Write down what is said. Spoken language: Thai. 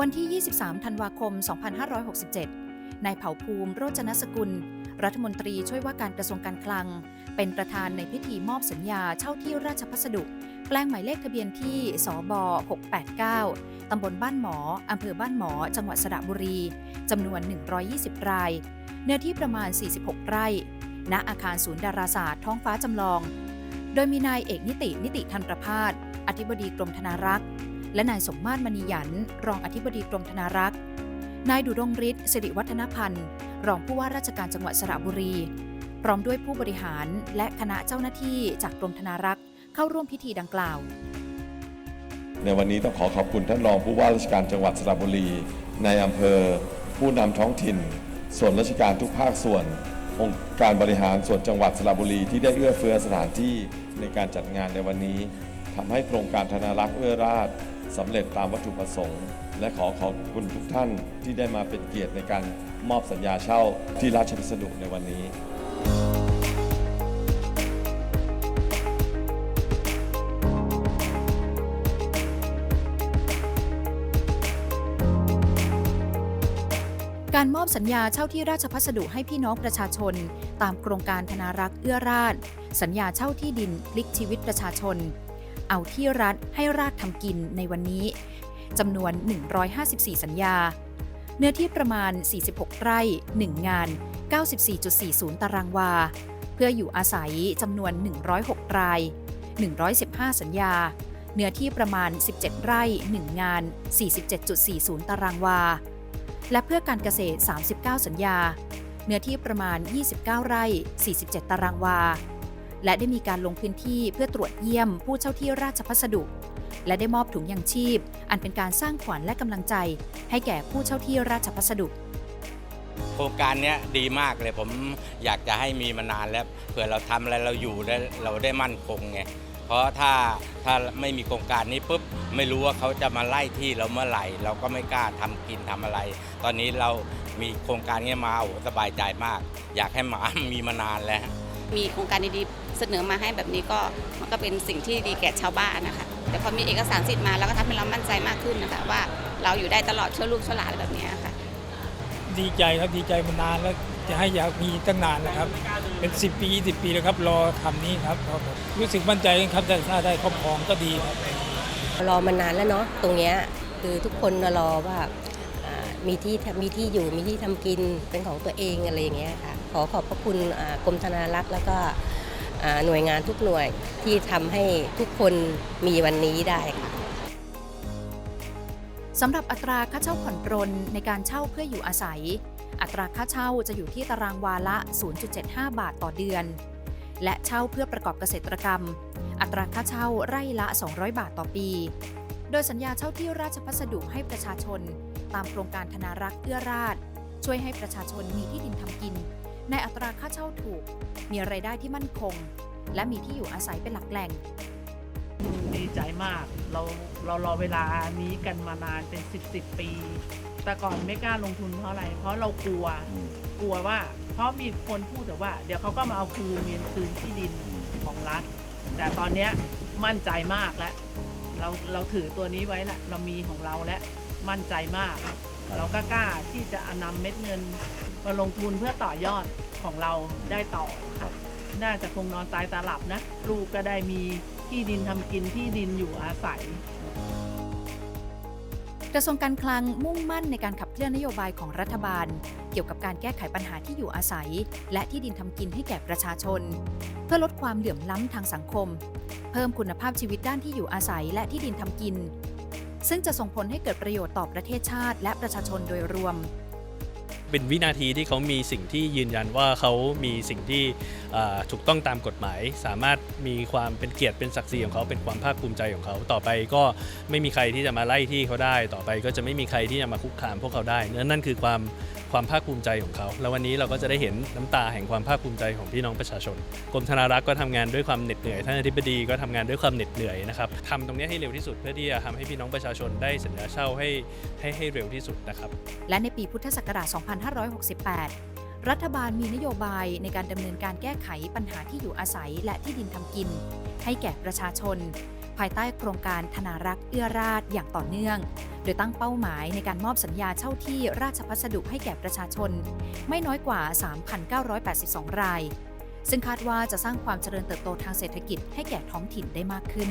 วันที่ 23 ธันวาคม 2567 นายเผ่าภูมิ โรจนสกุล รัฐมนตรีช่วยว่าการกระทรวงการคลัง เป็นประธานในพิธีมอบสัญญาเช่าที่ราชพัสดุ แปลงหมายเลขทะเบียนที่ สบ 689 ตำบลบ้านหมอ อำเภอบ้านหมอ จังหวัดสระบุรี จำนวน 120 ราย เนื้อที่ประมาณ 46 ไร่ ณ อาคารศูนย์ดาราศาสตร์ท้องฟ้าจำลอง โดยมีนายเอกนิตินิติทันประพาส อธิบดีกรมธนารักษ์ และนายสมมาตรมณีหยัน รองอธิบดีกรมธนารักษ์ นายดุรงฤทธิ์สิริวัฒนพันธ์ รองผู้ว่าราชการจังหวัดสระบุรี พร้อมด้วยผู้บริหารและคณะเจ้าหน้าที่จากกรมธนารักษ์ เข้าร่วมพิธีดังกล่าว ในวันนี้ต้องขอขอบคุณท่านรองผู้ว่าราชการจังหวัดสระบุรี ในอำเภอ ผู้นำท้องถิ่น ส่วนราชการทุกภาคส่วน องค์การบริหารส่วนจังหวัดสระบุรีที่ได้เอื้อเฟื้อสถานที่ในการจัดงานในวันนี้ทำให้โครงการธนารักษ์เอื้อราช สำเร็จตามวัตถุประสงค์ และขอขอบคุณทุกท่านที่ได้มาเป็นเกียรติในการมอบสัญญาเช่าที่ราชพัสดุในวันนี้การมอบสัญญาเช่าที่ราชพัสดุให้พี่น้องประชาชน ตามโครงการธนารักษ์เอื้อราชสัญญาเช่าที่ดินพลิกชีวิตประชาชน เอาที่รัฐให้ราชทำกินในวันนี้จำนวน 154 สัญญา เนื้อที่ประมาณ 46 ไร่ 1 งาน 94.40 ตารางวา เพื่ออยู่อาศัยจำนวน 106 ราย 115 สัญญา เนื้อที่ประมาณ 17 ไร่ 1 งาน 47.40 ตารางวา และเพื่อการเกษตร 39 สัญญา เนื้อที่ประมาณ 29 ไร่ 47 ตารางวา และได้มีการลงพื้นที่เพื่อตรวจเยี่ยมผู้เช่าที่ราชพัสดุ และได้มอบถุงยังชีพ อันเป็นการสร้างขวัญและกำลังใจ ให้แก่ผู้เช่าที่ราชพัสดุโครงการนี้ดีมากเลยผมอยากจะให้มีมานานแล้วเผื่อเราทำอะไรเราอยู่ได้เราได้มั่นคงไงเพราะถ้าถ้าไม่มีโครงการนี้ปุ๊บไม่รู้ว่าเขาจะมาไล่ที่เราเมื่อไหร่ เราก็ไม่กล้าทำกินทำอะไร ตอนนี้เรามีโครงการนี้มาโอ้สบายใจมาก อยากให้หมามีมานานแล้ว มีโครงการดีๆเสนอมาให้แบบนี้ก็มันก็เป็นสิ่งที่ดีแก่ชาวบ้านนะคะแต่พอมีเอกสารสิทธิ์มาแล้วก็ทำให้เรามั่นใจมากขึ้นนะคะว่าเราอยู่ได้ตลอดชั่วลูกชั่วหลานอะไรแบบนี้ค่ะ ดีใจครับดีใจมานานแล้วจะให้อยากมีตั้งนานแล้วครับ เป็น 10 ปี 20 ปีแล้วครับ รอทำนี้ครับครับผมรู้สึกมั่นใจครับแต่ถ้าได้ครอบครองก็ดีครับ รอมานานแล้วเนาะตรงเนี้ยคือทุกคนรอว่าอ่า มีที่มีที่อยู่มีที่ทำกินเป็นของตัวเองอะไรอย่างเงี้ยค่ะขอขอบพระคุณกรมธนารักษ์แล้วก็หน่วยงานทุกหน่วยที่ทำให้ทุกคนมีวันนี้ได้ค่ะสำหรับอัตราค่าเช่าผ่อนปรนในการเช่าเพื่ออยู่อาศัย อัตราค่าเช่าจะอยู่ที่ตารางวาละ 0.75 บาทต่อเดือน และเช่าเพื่อประกอบเกษตรกรรม อัตราค่าเช่าไร่ละ 200 บาทต่อปี โดยสัญญาเช่าที่ราชพัสดุให้ประชาชน ตามโครงการธนารักษ์เอื้อราชช่วยให้ประชาชนมีที่ดินทำกิน ในอัตราค่าเช่าถูก มีไรายได้ที่มั่นคง และมีที่อยู่อาศัยเป็นหลักแหล่ง ดีใจมาก เราเรารอเวลานี้กันมานานเป็นสิบสิบปี แต่ก่อนไม่กล้าลงทุนเพราะอะไร เพราะเรากลัว กลัวว่า เพราะมีคนพูดแต่ว่า เดี๋ยวเขาก็มาเอาคืนเมียนคืนที่ดินของรัฐ แต่ตอนเนี้ยมั่นใจมากแล้ว เราเราถือตัวนี้ไว้ละเรามีของเราและ มั่นใจมาก เราก็กล้าที่จะนำเม็ดเงินมาลงทุนเพื่อต่อยอดของเราได้ต่อค่ะน่าจะคงนอนตายตาหลับนะ ลูกก็ได้มีที่ดินทำกินที่ดินอยู่อาศัยกระทรวงการคลังมุ่งมั่นในการขับเคลื่อนนโยบายของรัฐบาล เกี่ยวกับการแก้ไขปัญหาที่อยู่อาศัย และที่ดินทำกินให้แก่ประชาชน เพื่อลดความเหลื่อมล้ำทางสังคม เพิ่มคุณภาพชีวิตด้านที่อยู่อาศัยและที่ดินทำกิน ซึ่งจะส่งผลให้เกิดประโยชน์ต่อประเทศชาติ และประชาชนโดยรวม เป็นวินาทีที่เขามีสิ่งที่ยืนยันว่าเขามีสิ่งที่ถูกต้องตามกฎหมาย สามารถมีความเป็นเกียรติเป็นศักดิ์ศรีของเขาเป็นความภาคภูมิใจของเขา ต่อไปก็ไม่มีใครที่จะมาไล่ที่เขาได้ ต่อไปก็จะไม่มีใครที่จะมาคุกคามพวกเขาได้นั่นนั่นคือความความภาคภูมิใจของเขา แล้ววันนี้เราก็จะได้เห็นน้ำตาแห่งความภาคภูมิใจของพี่น้องประชาชนกรมธนารักษ์ก็ทำงานด้วยความเหน็ดเหนื่อยท่านอธิบดีก็ทำงานด้วยความเหน็ดเหนื่อยนะครับทำตรงนี้ให้เร็วที่สุดเพื่อที่จะทำให้พี่น้องประชาชนได้สัญญาเช่าให้ให้ให้เร็วที่สุดนะครับและในปีพุทธศักราช 2568 รัฐบาลมีนโยบายในการดำเนินการแก้ไขปัญหาที่อยู่อาศัยและที่ดินทำกิน ให้แก่ประชาชน ภายใต้โครงการธนารักษ์เอื้อราชอย่างต่อเนื่อง โดยตั้งเป้าหมายในการมอบสัญญาเช่าที่ราชพัสดุให้แก่ประชาชน ไม่น้อยกว่า 3,982 ราย ซึ่งคาดว่าจะสร้างความเจริญเติบโตทางเศรษฐกิจให้แก่ท้องถิ่นได้มากขึ้น